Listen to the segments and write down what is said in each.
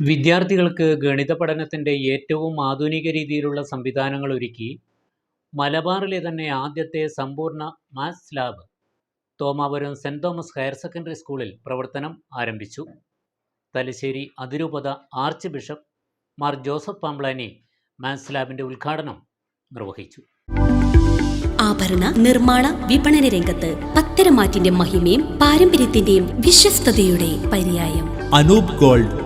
വിദ്യാർത്ഥികൾക്ക് ഗണിത പഠനത്തിന്റെ ഏറ്റവും ആധുനിക രീതിയിലുള്ള സംവിധാനങ്ങൾ ഒരുക്കി മലബാറിലെ തന്നെ ആദ്യത്തെ സമ്പൂർണ maths lab Thomapuram saint Thomas higher secondary സ്കൂളിൽ പ്രവർത്തനം ആരംഭിച്ചു. തലശ്ശേരി അതിരൂപത archbishop Mar Joseph Pamplany maths ലാബിന്റെ ഉദ്ഘാടനം നിർവഹിച്ചു. ആഭരണ നിർമ്മാണ വിപണന രംഗത്ത് പത്തരമാറ്റിന്റെ മഹിമയും പാരമ്പര്യത്തിന്റെയും വിശ്വസ്തയുടെ പര്യായം. Anoop gold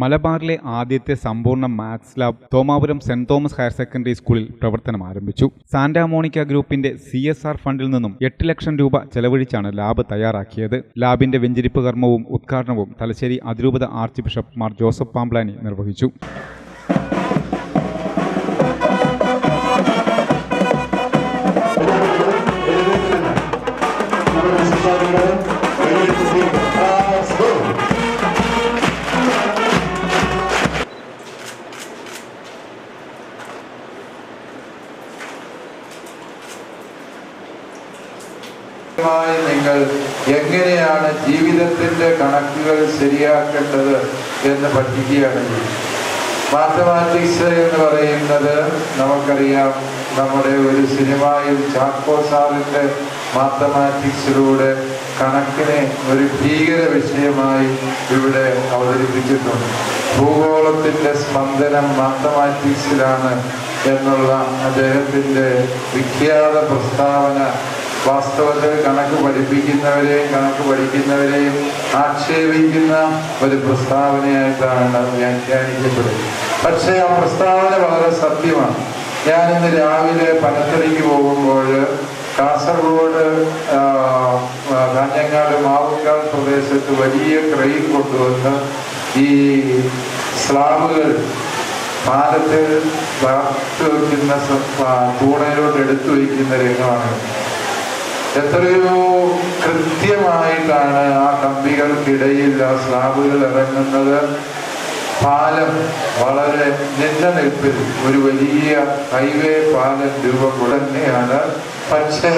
മലബാറിലെ ആദ്യത്തെ സമ്പൂർണ maths lab Thomapuram saint Thomas higher secondary സ്കൂളിൽ പ്രവർത്തനം ആരംഭിച്ചു. സാന്റാമോണിക്ക ഗ്രൂപ്പിന്റെ സി എസ് ആർ ഫണ്ടിൽ നിന്നും എട്ട് ലക്ഷം രൂപ ചെലവഴിച്ചാണ് ലാബ് തയ്യാറാക്കിയത്. ലാബിന്റെ വെഞ്ചരിപ്പ് കർമ്മവും ഉദ്ഘാടനവും തലശ്ശേരി അതിരൂപത archbishop Mar Joseph Pamplany നിർവഹിച്ചു. മായി നിങ്ങൾ എങ്ങനെയാണ് ജീവിതത്തിന്റെ കണക്കുകൾ ശരിയാക്കേണ്ടത് എന്ന് പഠിക്കുകയാണ് മാത്തമാറ്റിക്സ് എന്ന് പറയുന്നത് നമുക്കറിയാം നമ്മുടെ ഒരു സിനിമയിൽ ചാക്കോ സാറിന്റെ മാത്തമാറ്റിക്സിലൂടെ കണക്കിനെ ഒരു ഭീകര വിഷയമായി ഇവിടെ അവതരിപ്പിച്ചിട്ടുണ്ട്. ഭൂഗോളത്തിന്റെ സ്പന്ദനം മാത്തമാറ്റിക്സിലാണ് എന്നുള്ള അദ്ദേഹത്തിന്റെ വിഖ്യാത പ്രസ്താവന വാസ്തവത്തിൽ കണക്ക് പഠിപ്പിക്കുന്നവരെയും കണക്ക് പഠിക്കുന്നവരെയും ആക്ഷേപിക്കുന്ന ഒരു പ്രസ്താവനയായിട്ടാണ് അത് വ്യാഖ്യാനിക്കപ്പെടുന്നത് പക്ഷേ ആ പ്രസ്താവന വളരെ സത്യമാണ്. ഞാനിന്ന് രാവിലെ പനത്തടിക്ക് പോകുമ്പോൾ കാസർഗോഡ് കാഞ്ഞങ്ങാട് മാവുങ്കാൽ പ്രദേശത്ത് വലിയ ക്രെയിൻ കൊണ്ടുവന്ന് ഈ സ്ലാബുകൾ പാലത്തിൽ വളർത്തു വയ്ക്കുന്ന തൂണയിലോട്ട് എടുത്തു വയ്ക്കുന്ന രംഗമാണ് എത്രയോ കൃത്യമായിട്ടാണ് ആ കമ്പികൾക്കിടയിൽ ആ സ്ലാബുകൾ ഇറങ്ങുന്നത്. പാലം വളരെ നിന്ന നിൽപ്പിൽ ഒരു വലിയ ഹൈവേ പാലം രൂപം ഉടനെയാണ്. പക്ഷേ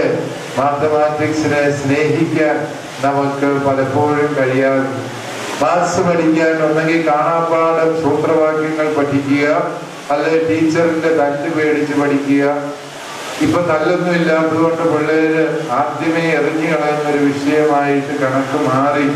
മാത്തമാറ്റിക്സിനെ സ്നേഹിക്കാൻ നമുക്ക് പലപ്പോഴും കഴിയാറുണ്ട് മാത്സ് പഠിക്കാൻ ഒന്നെങ്കിൽ കാണാപ്പാടം സൂത്രവാക്യങ്ങൾ പഠിക്കുക അല്ലെങ്കിൽ ടീച്ചറിന്റെ തല്ല് പേടിച്ച് പഠിക്കുക ഇപ്പൊ തല്ലൊന്നും ഇല്ലാത്തതുകൊണ്ട് പിള്ളേര് ആദ്യമേ എറിഞ്ഞു കളയുന്ന ഒരു വിഷയമായിട്ട് കണക്ക് മാറി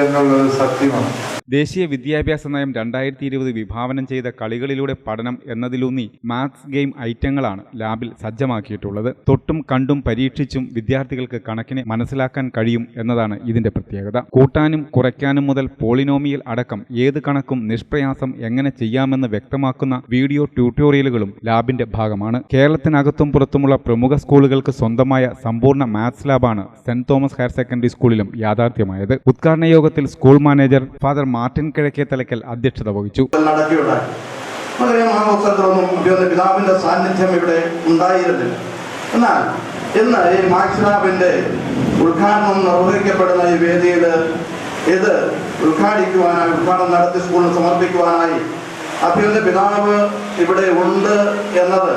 എന്നുള്ളത് സത്യമാണ്. ദേശീയ വിദ്യാഭ്യാസ നയം രണ്ടായിരത്തി ഇരുപത് വിഭാവനം ചെയ്ത കളികളിലൂടെ പഠനം എന്നതിലൂന്നി മാത്സ് ഗെയിം ഐറ്റങ്ങളാണ് ലാബിൽ സജ്ജമാക്കിയിട്ടുള്ളത്. തൊട്ടും കണ്ടും പരീക്ഷിച്ചും വിദ്യാർത്ഥികൾക്ക് കണക്കിനെ മനസ്സിലാക്കാൻ കഴിയും എന്നതാണ് ഇതിന്റെ പ്രത്യേകത. കൂട്ടാനും കുറയ്ക്കാനും മുതൽ പോളിനോമിയൽ അടക്കം ഏത് കണക്കും നിഷ്പ്രയാസം എങ്ങനെ ചെയ്യാമെന്ന് വ്യക്തമാക്കുന്ന വീഡിയോ ട്യൂട്ടോറിയലുകളും ലാബിന്റെ ഭാഗമാണ്. കേരളത്തിനകത്തും പുറത്തുമുള്ള പ്രമുഖ സ്കൂളുകൾക്ക് സ്വന്തമായ സമ്പൂർണ മാത്സ് ലാബാണ് സെന്റ് തോമസ് ഹയർ സെക്കൻഡറി സ്കൂളിലും യാഥാർത്ഥ്യമായത്. ഉദ്ഘാടന യോഗത്തിൽ സ്കൂൾ മാനേജർ ഫാദർ മാർട്ടിൻ കിഴക്കേ തലക്കൽ അധ്യക്ഷത വഹിച്ചു. നമുക്കറിയാം ആ അവസരത്തിലൊന്നും ഉപയോഗ പിതാവിന്റെ സാന്നിധ്യം ഇവിടെ ഉണ്ടായിരുന്നില്ല. എന്നാൽ ഇന്ന് ഈ മാക്സ് ലാബിന്റെ ഉദ്ഘാടനം നിർവഹിക്കപ്പെടുന്ന ഈ വേദിയിൽ ഇത് ഉദ്ഘാടിക്കുവാനായി ഉദ്ഘാടനം നടത്തി സ്കൂളിന് സമർപ്പിക്കുവാനായി അഭ്യന്തര പിതാവ് ഇവിടെ ഉണ്ട് എന്നത്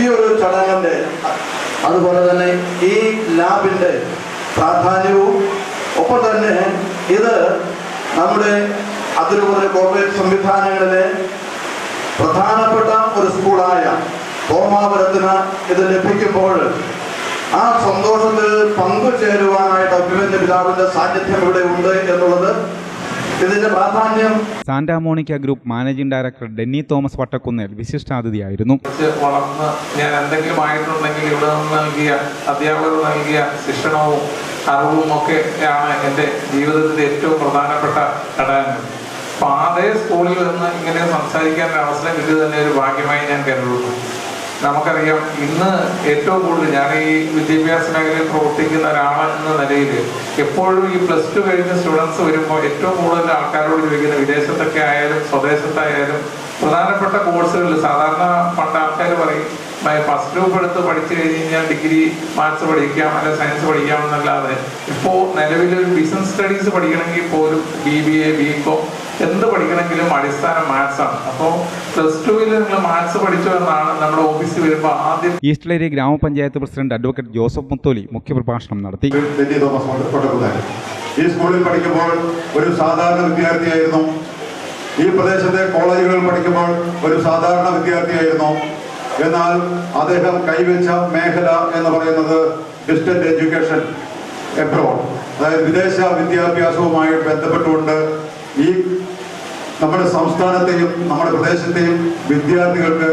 ഈ ഒരു ചടങ്ങിന്റെ അതുപോലെ തന്നെ ഈ ലാബിന്റെ പ്രാധാന്യവും ഒപ്പം തന്നെ ഇത് നമ്മുടെ അതിരൂപത കോർപ്പറേറ്റ് സംവിധാനങ്ങളിലെ പ്രധാനപ്പെട്ട ഒരു സ്കൂളായ ഹോമാപുരത്തിന് ഇത് ലഭിക്കുമ്പോൾ ആ സന്തോഷത്തിൽ പങ്കുചേരുവാനായിട്ട് അഭിമന്യ പിതാവിന്റെ സാന്നിധ്യം ഇവിടെ ഉണ്ട് എന്നുള്ളത് ഇതിന്റെ പ്രാധാന്യം Santa Monica group managing director Denny Thomas Vattakunnel വിശിഷ്ടാതിഥിയായിരുന്നു. വളർന്ന് ഞാൻ എന്തെങ്കിലും ആയിട്ടുണ്ടെങ്കിൽ ഇവിടെ നിന്ന് നൽകിയ അധ്യാപകർ നൽകിയ ശിക്ഷണവും അറിവും ഒക്കെ ആണ് എന്റെ ജീവിതത്തിന്റെ ഏറ്റവും പ്രധാനപ്പെട്ട ഘടകങ്ങൾ. അപ്പം അതേ സ്കൂളിൽ നിന്ന് ഇങ്ങനെ സംസാരിക്കാൻ അവസരം കിട്ടിയത് തന്നെ ഒരു ഭാഗ്യമായി ഞാൻ കരുതുന്നു. നമുക്കറിയാം ഇന്ന് ഏറ്റവും കൂടുതൽ ഞാൻ ഈ വിദ്യാഭ്യാസ മേഖലയിൽ പ്രവർത്തിക്കുന്ന ഒരാൾ എന്ന നിലയിൽ എപ്പോഴും ഈ പ്ലസ് ടു കഴിഞ്ഞ സ്റ്റുഡൻസ് വരുമ്പോൾ ഏറ്റവും കൂടുതൽ ആൾക്കാരോട് ചോദിക്കുന്ന വിദേശത്തൊക്കെ ആയാലും സ്വദേശത്തായാലും പ്രധാനപ്പെട്ട കോഴ്സുകളിൽ സാധാരണ പണ്ട് ആൾക്കാർ പറയും ഫസ്റ്റ് ഗ്രൂപ്പ് എടുത്ത് പഠിച്ചു കഴിഞ്ഞ് കഴിഞ്ഞാൽ ഡിഗ്രി മാത്സ് പഠിക്കാം അല്ലെങ്കിൽ സയൻസ് പഠിക്കാം എന്നല്ലാതെ ഇപ്പോൾ നിലവിലൊരു ബിസിനസ് സ്റ്റഡീസ് പഠിക്കണമെങ്കിൽ പോലും B B A B com എന്ത് പഠിക്കണമെങ്കിലും അടിസ്ഥാനം മാത്സ് ആണ്. അപ്പോൾ പ്ലസ് ടുവിൽ നിങ്ങൾ മാത്സ് പഠിച്ചു എന്നാണ് നമ്മുടെ ഓഫീസിൽ വരുമ്പോൾ ആദ്യം ഈസ്റ്റ് ഏരിയ ഗ്രാമപഞ്ചായത്ത് പ്രസിഡന്റ് അഡ്വക്കേറ്റ് ജോസഫ് മുത്തോലി മുഖ്യപ്രഭാഷണം നടത്തി. ഈ സ്കൂളിൽ പഠിക്കുമ്പോൾ ഒരു സാധാരണ വിദ്യാർത്ഥിയായിരുന്നു. ഈ പ്രദേശത്തെ കോളേജുകളിൽ പഠിക്കുമ്പോൾ ഒരു സാധാരണ വിദ്യാർത്ഥിയായിരുന്നു. എന്നാൽ അദ്ദേഹം കൈവച്ച മേഖല എന്ന് പറയുന്നത് ഡിസ്റ്റന്റ് എഡ്യൂക്കേഷൻ എബ്രോഡ് അതായത് വിദേശ വിദ്യാഭ്യാസവുമായി ബന്ധപ്പെട്ടുകൊണ്ട് ഈ നമ്മുടെ നമ്മുടെ പ്രദേശത്തെയും വിദ്യാർത്ഥികൾക്ക്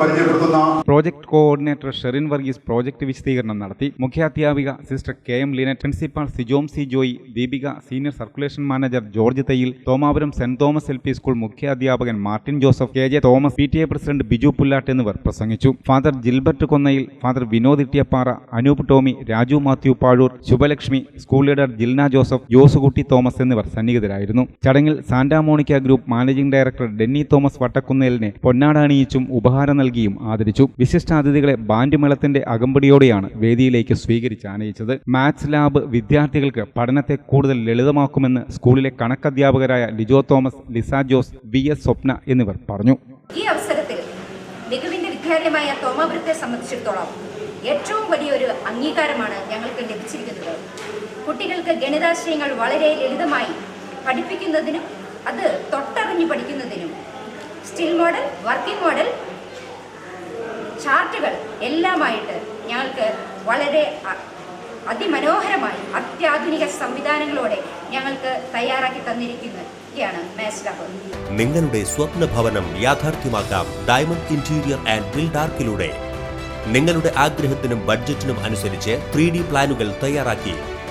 പരിചയപ്പെടുത്തുന്ന project coordinator Sherin Varghese project വിശദീകരണം നടത്തി. മുഖ്യാധ്യാപിക sister K M Leenat principal Sijom C Joy Deepika senior circulation manager George Thayyil Thomapuram saint Thomas L P school മുഖ്യാധ്യാപകൻ Martin Joseph K J Thomas P T A president Biju Pullattu എന്നിവർ പ്രസംഗിച്ചു. Father Gilbert Konnayil father Vinod Ittiyappara Anoop Tomy Raju Mathew Pazhoor Shubhalakshmi school leader Jilna Joseph Josekutty Thomas എന്നിവർ സന്നിഹിതരായിരുന്നു. ചടങ്ങിൽ Santa Monica group managing director Denny Thomas വട്ടക്കുന്നേലിനെ പൊന്നാട അണിയിച്ചും ഉപഹാരം നൽകിയും ആദരിച്ചു. വിശിഷ്ടാതിഥികളെ ബാൻഡ് മേളത്തിന്റെ അകമ്പടിയോടെയാണ് വേദിയിലേക്ക് സ്വീകരിച്ച് ആനയിച്ചത്. മാത്സ് ലാബ് വിദ്യാർത്ഥികൾക്ക് പഠനത്തെ കൂടുതൽ ലളിതമാക്കുമെന്ന് സ്കൂളിലെ കണക്കധ്യാപകരായ Lijo Thomas Lisa Jose V S Swapna എന്നിവർ പറഞ്ഞു. ഈ അവസരത്തിൽ മികവിന്റെ വിദ്യാലയമായ തോമാപുരത്തെ സംബന്ധിച്ചിടത്തോളം ഏറ്റവും വലിയൊരു അംഗീകാരമാണ് ഞങ്ങൾക്ക് ലഭിച്ചിരിക്കുന്നത്. കുട്ടികൾക്ക് ഗണിതാശയങ്ങൾ വളരെ ലളിതമായി പഠിപ്പിക്കുന്നതിനും അത് തൊട്ടറിഞ്ഞ് പഠിക്കുന്നതിനും സ്റ്റിൽ മോഡൽ വർക്കിംഗ് മോഡൽ ചാർട്ടുകൾ എല്ലാമായിട്ട് ഞങ്ങൾക്ക് വളരെ അതിമനോഹരമായി അത്യാധുനിക സംവിധാനങ്ങളോടെ ഞങ്ങൾക്ക് തയ്യാറാക്കി തന്നിരിക്കുകയാണ് മാസ്റ്റർ നിങ്ങളുടെ സ്വപ്ന ഭവനം യാഥാർത്ഥ്യമാക്കാം ഡയമണ്ട് ഇന്റീരിയർ ആൻഡ് ബിൽഡാർക്കിലൂടെ നിങ്ങളുടെ ആഗ്രഹത്തിനും ബഡ്ജറ്റിനും അനുസരിച്ച് ത്രീ പ്ലാനുകൾ തയ്യാറാക്കി.